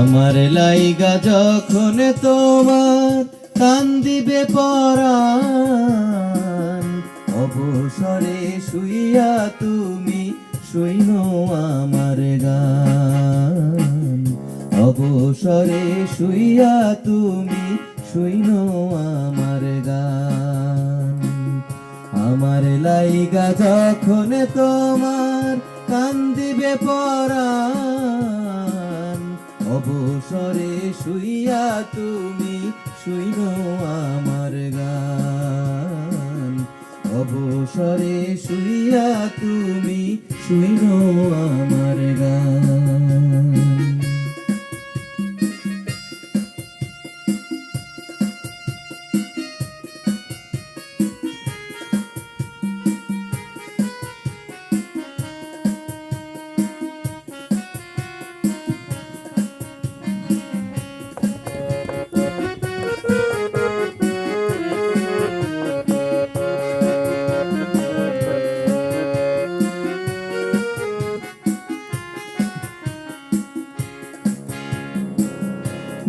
আমার লাইগা যখন তোমার কান দিবে পরাণ, অবসরে শুইয়া তুমি শুইন আমার গান। অবসরে শুইয়া তুমি শুইন আমার গান। আমার লাইগা যখন তোমার কান্দিবে পরাণ অবসরে শুইয়া তুমি শুইন আমার গান। অবসরে শুইয়া তুমি শুইন আমার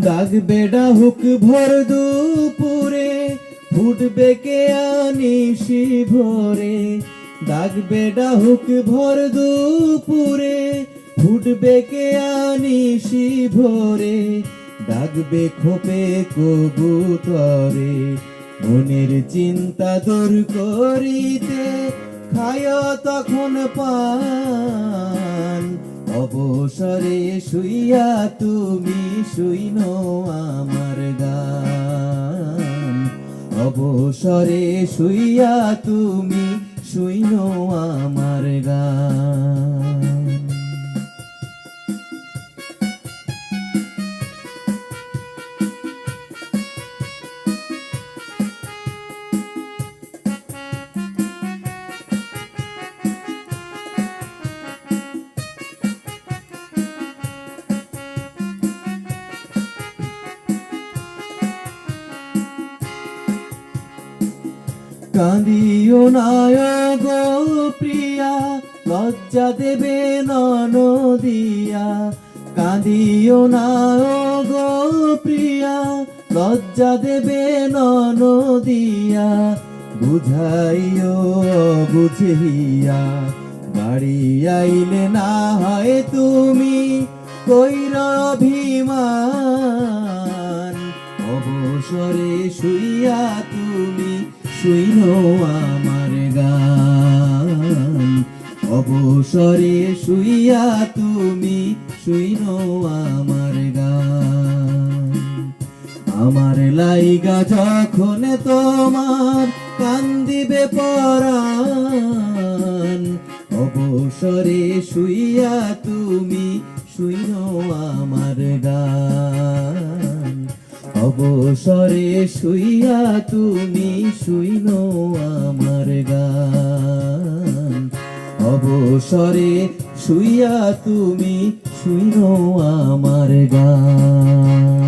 দাগ বেডা হুক ভর দুপুরে, ফুটবে কে আনিসি ভোরে দাগ বেডা হুক ভর দুপুরে, ফুটবে কে আনিসি ভোরে ডাকবে খোপে কবুতরে, মনের চিন্তা দূর করিতে খায় তখন পান। অবসরে শুইয়া তুমি শুইন আমার গান। অবসরে শুইয়া তুমি শুইন আমার গান। কাঁদিও নায় গো প্রিয়া, লজ্জা দেবে নদিয়া কাঁদিও নায় গো প্রিয়া, লজ্জা দেবে নদিয়া বুঝাইও, বুঝিয়া, বাড়ি আইলে না হয় তুমি কইর অভিমান। অবসরে শুইয়া শুইন আমার গান। অবসরে শুইয়া তুমি শুইন আমার গান। আমার লাইগা যখন তোমার কান্দিবে পরাণ, অবসরে শুইয়া তুমি শুইন আমার গান। অবসরে শুইয়া তুমি শুইন আমার গান। অবসরে শুইয়া তুমি শুইন আমার গান।